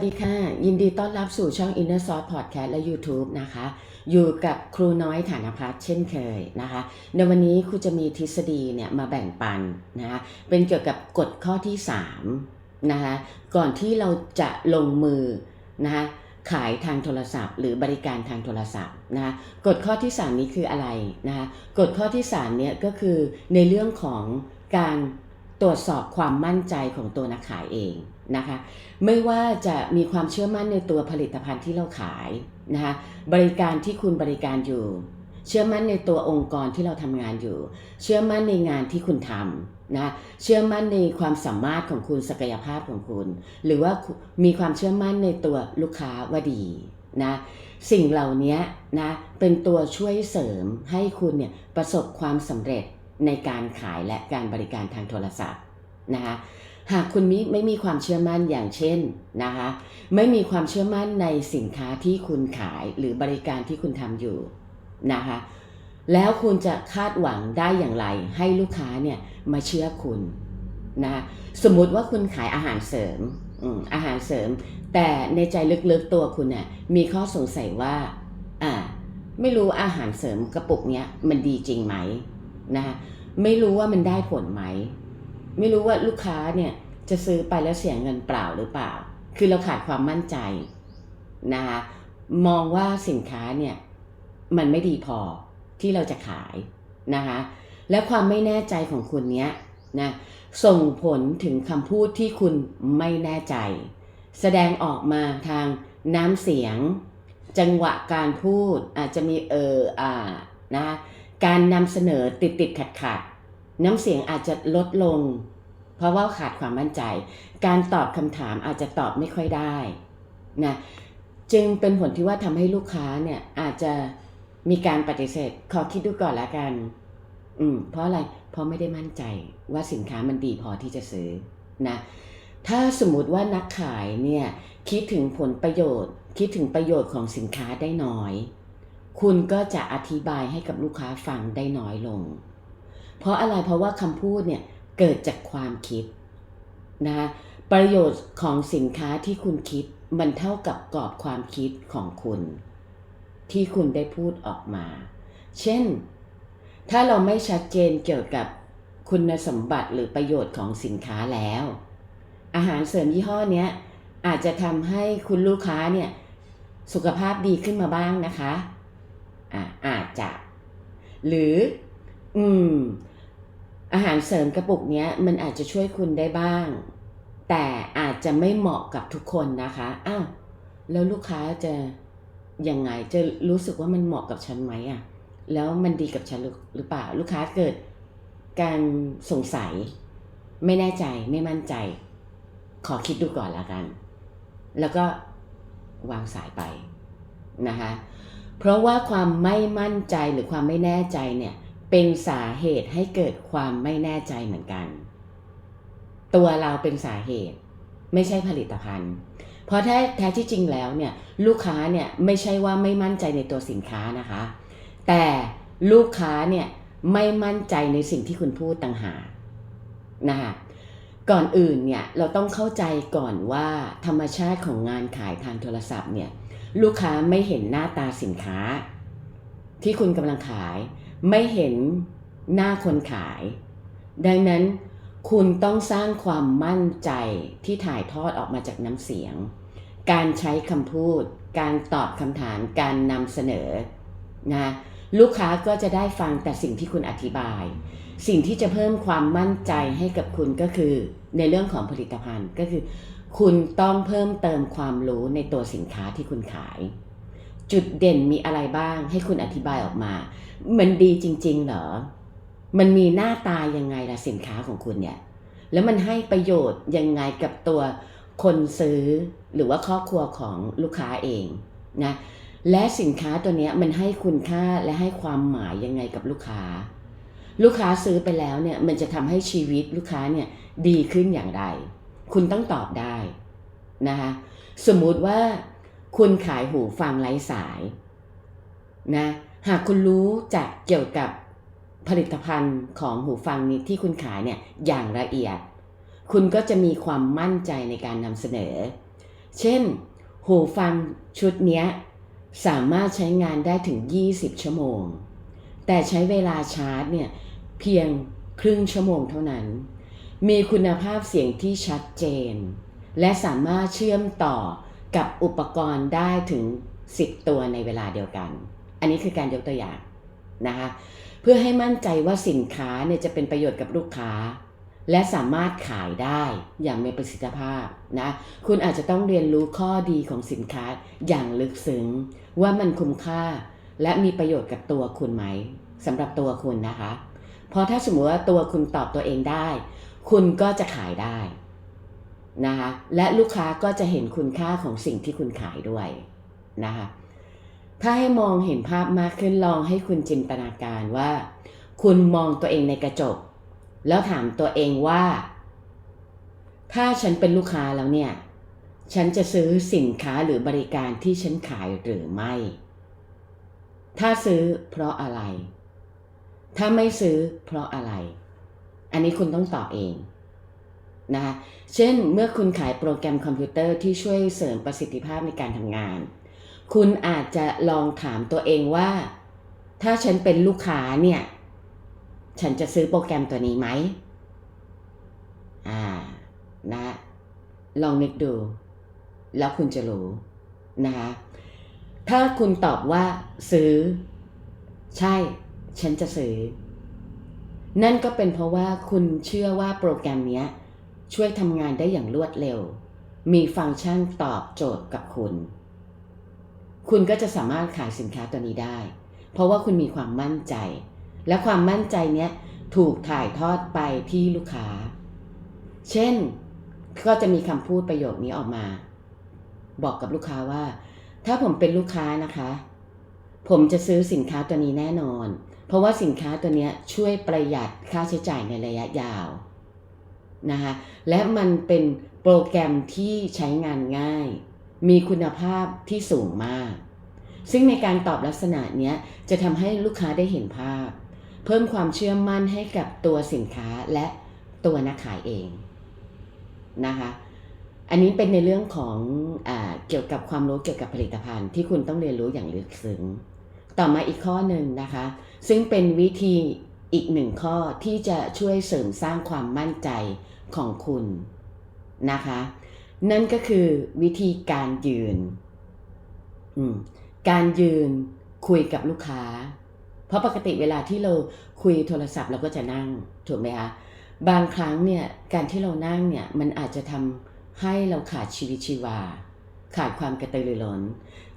สวัสดีค่ะ ยินดีต้อนรับสู่ช่อง Inner Source Podcast และ YouTube นะคะ อยู่กับครูน้อยฐานพัฒน์เช่นเคยนะคะ ในวันนี้ครูจะมีทฤษฎีเนี่ยมาแบ่งปันนะคะเป็นเกี่ยวกับกฎข้อที่3นะคะก่อนที่เราจะลงมือนะคะขายทางโทรศัพท์ หรือบริการทางโทรศัพท์นะคะกฎข้อที่ 3 นี้คืออะไรนะคะกฎข้อที่3เนี่ยก็คือในเรื่องของการตรวจสอบความมั่นใจของตัวนักขายเอง นะคะ ไม่ว่าจะมีความเชื่อมั่นในตัวผลิตภัณฑ์ที่เราขายนะคะบริการที่คุณบริการอยู่ เชื่อมั่นในตัวองค์กรที่เราทำงานอยู่ เชื่อมั่นในงานที่คุณทำนะเชื่อมั่นในความสามารถของคุณศักยภาพของคุณ หรือว่ามีความเชื่อมั่นในตัวลูกค้าว่าดีนะสิ่งเหล่านี้นะเป็นตัวช่วยเสริมให้คุณเนี่ยประสบความสำเร็จในการขายและการบริการทางโทรศัพท์นะคะ หากคุณมิไม่มีความเชื่อมั่นอย่างเช่นนะคะไม่มีความเชื่อมั่นในสินค้าที่คุณขายหรือบริการที่คุณทำอยู่นะคะแล้วคุณจะคาดหวังได้อย่างไร ให้ลูกค้าเนี่ยมาเชื่อคุณนะสมมุติว่าคุณขายอาหารเสริมอาหารเสริม แต่ในใจลึกๆตัวคุณน่ยมีข้อสงสัยว่าอ่าไม่รู้อาหารเสริมกระปุกเนี้ยมันดีจริงไหมนะคะไม่รู้ว่ามันได้ผลไหม ไม่รู้ว่าลูกค้าเนี่ยจะซื้อไปแล้วเสียเงินเปล่าหรือเปล่า คือเราขาดความมั่นใจนะคะมองว่าสินค้าเนี่ยมันไม่ดีพอที่เราจะขายนะคะและความไม่แน่ใจของคุณเนี้ยนะส่งผลถึงคำพูดที่คุณไม่แน่ใจ แสดงออกมาทางน้ำเสียง จังหวะการพูดอาจจะมีเอออ่านะการนำเสนอติดติดขัดขัด น้ำเสียงอาจจะลดลง เพราะว่าขาดความมั่นใจ การตอบคำถามอาจจะตอบไม่ค่อยได้นะจึงเป็นผลที่ว่าทำให้ลูกค้าเนี่ยอาจจะมีการปฏิเสธ ขอคิดดูก่อนละกัน อืม เพราะอะไร เพราะไม่ได้มั่นใจว่าสินค้ามันดีพอที่จะซื้อนะ ถ้าสมมติว่านักขายเนี่ยคิดถึงผลประโยชน์ คิดถึงประโยชน์ของสินค้าได้น้อย คุณก็จะอธิบายให้กับลูกค้าฟังได้น้อยลง เพราะอะไรเพราะว่าคำพูดเนี่ยเกิดจากความคิดนะประโยชน์ของสินค้าที่คุณคิดมันเท่ากับกรอบความคิดของคุณ ที่คุณได้พูดออกมา เช่น ถ้าเราไม่ชัดเจนเกี่ยวกับคุณสมบัติหรือประโยชน์ของสินค้าแล้ว อาหารเสริมยี่ห้อเนี้ยอาจจะทำให้คุณลูกค้าเนี่ยสุขภาพดีขึ้นมาบ้างนะคะ อ่าอาจจะ หรือ อืม อาหารเสริมกระปุกนี้มันอาจจะช่วยคุณได้บ้าง แต่อาจจะไม่เหมาะกับทุกคนนะคะอ้าวแล้วลูกค้าจะยังไงจะรู้สึกว่ามันเหมาะกับฉันไหมอะแล้วมันดีกับฉันหรือเปล่าลูกค้าเกิดการสงสัย ไม่แน่ใจไม่มั่นใจ ขอคิดดูก่อนละกัน แล้วก็วางสายไปนะคะเพราะว่าความไม่มั่นใจหรือความไม่แน่ใจเนี่ย เป็นสาเหตุให้เกิดความไม่แน่ใจเหมือนกัน ตัวเราเป็นสาเหตุ ไม่ใช่ผลิตภัณฑ์ เพราะแท้แท้ที่จริงแล้วเนี่ยลูกค้าเนี่ยไม่ใช่ว่าไม่มั่นใจในตัวสินค้านะคะ แต่ลูกค้าเนี่ยไม่มั่นใจในสิ่งที่คุณพูดต่างหากนะคะก่อนอื่นเนี่ยเราต้องเข้าใจก่อนว่าธรรมชาติของงานขายทางโทรศัพท์เนี่ยลูกค้าไม่เห็นหน้าตาสินค้า ที่คุณกำลังขาย ไม่เห็นหน้าคนขาย ดังนั้นคุณต้องสร้างความมั่นใจที่ถ่ายทอดออกมาจากน้ำเสียง การใช้คำพูด การตอบคำถาม การนำเสนอนะลูกค้าก็จะได้ฟังแต่สิ่งที่คุณอธิบาย สิ่งที่จะเพิ่มความมั่นใจให้กับคุณก็คือในเรื่องของผลิตภัณฑ์ก็คือ คุณต้องเพิ่มเติมความรู้ในตัวสินค้าที่คุณขาย จุดเด่นมีอะไรบ้าง ให้คุณอธิบายออกมา มันดีจริง ๆ เหรอ มันมีหน้าตายังไงล่ะสินค้าของคุณเนี่ย แล้วมันให้ประโยชน์ยังไงกับตัวคนซื้อหรือว่าครอบครัวของลูกค้าเองนะ และสินค้าตัวนี้มันให้คุณค่าและให้ความหมายยังไงกับลูกค้า ลูกค้าซื้อไปแล้วเนี่ยมันจะทำให้ชีวิตลูกค้าเนี่ยดีขึ้นอย่างไร คุณต้องตอบได้นะคะสมมุติว่า คุณขายหูฟังไร้สายนะหากคุณรู้จักเกี่ยวกับผลิตภัณฑ์ของหูฟังนี้ที่คุณขายเนี่ยอย่างละเอียด คุณก็จะมีความมั่นใจในการนำเสนอ เช่น หูฟังชุดนี้สามารถใช้งานได้ถึง 20 ชั่วโมง แต่ใช้เวลาชาร์จเนี่ยเพียงครึ่งชั่วโมงเท่านั้น มีคุณภาพเสียงที่ชัดเจน และสามารถเชื่อมต่อ กับอุปกรณ์ได้ถึง 10 ตัวในเวลาเดียวกัน อันนี้คือการยกตัวอย่างนะคะเพื่อให้มั่นใจว่าสินค้าเนี่ยจะเป็นประโยชน์กับลูกค้า และสามารถขายได้อย่างมีประสิทธิภาพนะคุณอาจจะต้องเรียนรู้ข้อดีของสินค้าอย่างลึกซึ้งว่ามันคุ้มค่า และมีประโยชน์กับตัวคุณไหมสำหรับตัวคุณนะคะ เพราะถ้าสมมติว่าตัวคุณตอบตัวเองได้ คุณก็จะขายได้ นะคะและลูกค้าก็จะเห็นคุณค่าของสิ่งที่คุณขายด้วยนะคะถ้าให้มองเห็นภาพมากขึ้นลองให้คุณจินตนาการว่า คุณมองตัวเองในกระจก แล้วถามตัวเองว่า ถ้าฉันเป็นลูกค้าแล้วเนี่ย ฉันจะซื้อสินค้าหรือบริการที่ฉันขายหรือไม่ ถ้าซื้อเพราะอะไร ถ้าไม่ซื้อเพราะอะไร อันนี้คุณต้องตอบเอง นะคะเช่นเมื่อคุณขายโปรแกรมคอมพิวเตอร์ที่ช่วยเสริมประสิทธิภาพในการทำงาน คุณอาจจะลองถามตัวเองว่า ถ้าฉันเป็นลูกค้าเนี่ย ฉันจะซื้อโปรแกรมตัวนี้ไหมอ่านะลองนึกดู แล้วคุณจะรู้นะคะถ้าคุณตอบว่า ซื้อ ใช่ ฉันจะซื้อ นั่นก็เป็นเพราะว่าคุณเชื่อว่าโปรแกรมเนี้ย ช่วยทำงานได้อย่างรวดเร็ว มีฟังก์ชันตอบโจทย์กับคุณ คุณก็จะสามารถขายสินค้าตัวนี้ได้ เพราะว่าคุณมีความมั่นใจ และความมั่นใจเนี้ยถูกถ่ายทอดไปที่ลูกค้า เช่น ก็จะมีคำพูดประโยคนี้ออกมา บอกกับลูกค้าว่า ถ้าผมเป็นลูกค้านะคะ ผมจะซื้อสินค้าตัวนี้แน่นอน เพราะว่าสินค้าตัวนี้ช่วยประหยัดค่าใช้จ่ายในระยะยาว นะคะและมันเป็นโปรแกรมที่ใช้งานง่าย มีคุณภาพที่สูงมาก ซึ่งในการตอบลักษณะนี้จะทำให้ลูกค้าได้เห็นภาพ เพิ่มความเชื่อมั่นให้กับตัวสินค้าและตัวนักขายเองนะคะอันนี้เป็นในเรื่องของอเกี่ยวกับความรู้เกี่ยวกับผลิตภัณฑ์ที่คุณต้องเรียนรู้อย่างลึกซึ้ง ต่อมาอีกข้อหนึ่งนะคะ ซึ่งเป็นวิธี อีกหนึ่งข้อที่จะช่วยเสริมสร้างความมั่นใจของคุณนะคะ นั่นก็คือวิธีการยืน การยืนคุยกับลูกค้า เพราะปกติเวลาที่เราคุยโทรศัพท์เราก็จะนั่งถูกไหมคะบางครั้งเนี่ยการที่เรานั่งเนี่ยมันอาจจะทำให้เราขาดชีวิตชีวา ขาดความกระตือรือร้น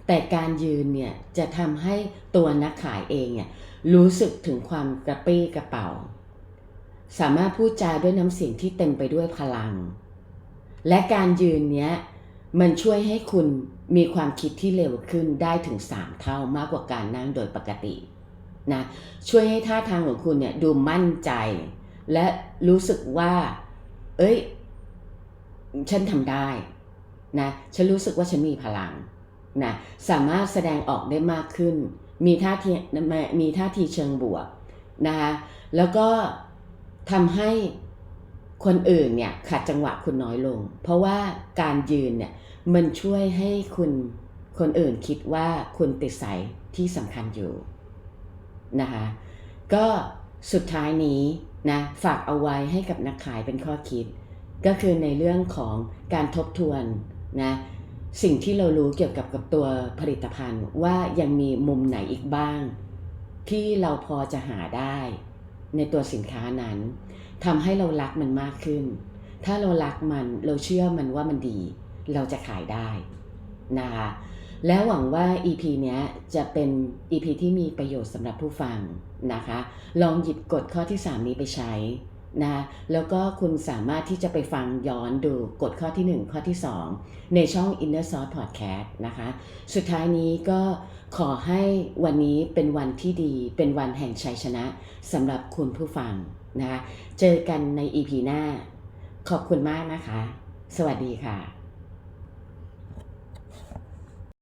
แต่การยืนเนี่ยจะทำให้ตัวนักขายเองเนี่ยรู้สึกถึงความกระปี้กระเป๋า สามารถพูดจาด้วยน้ำเสียงที่เต็มไปด้วยพลัง และการยืนเนี้ยมันช่วยให้คุณมีความคิดที่เร็วขึ้นได้ถึง 3 เท่ามากกว่าการนั่งโดยปกตินะช่วยให้ท่าทางของคุณเนี่ยดูมั่นใจ และรู้สึกว่า เอ้ย ฉันทำได้นะฉันรู้สึกว่าฉันมีพลัง นะสามารถแสดงออกได้มากขึ้น มีท่าทีมีท่าทีเชิงบวกนะคะแล้วก็ทำให้คนอื่นเนี่ยขัดจังหวะคุณน้อยลง เพราะว่าการยืนเนี่ยมันช่วยให้คุณคนอื่นคิดว่าคุณติดสายที่สำคัญอยู่นะคะก็สุดท้ายนี้นะฝากเอาไว้ให้กับนักขายเป็นข้อคิด ก็คือในเรื่องของการทบทวนนะ สิ่งที่เรารู้เกี่ยวกับกับตัวผลิตภัณฑ์ว่ายังมีมุมไหนอีกบ้าง ที่เราพอจะหาได้ ในตัวสินค้านั้นทำให้เรารักมันมากขึ้น ถ้าเรารักมันเราเชื่อมันว่ามันดี เราจะขายได้นะคะแล้วหวังว่า EP เนี้ยจะเป็น EP ที่มีประโยชน์สำหรับผู้ฟังนะคะ ลองหยิบกฎข้อที่ 3 นี้ไปใช้ นะแล้วก็คุณสามารถที่จะไปฟังย้อนดูกฎข้อที่ 1 ข้อที่ 2 ในช่อง Inner Source Podcast นะคะ สุดท้ายนี้ก็ขอให้วันนี้เป็นวันที่ดี เป็นวันแห่งชัยชนะสำหรับคุณผู้ฟังนะคะเจอกันใน EP หน้า ขอบคุณมากนะคะ สวัสดีค่ะ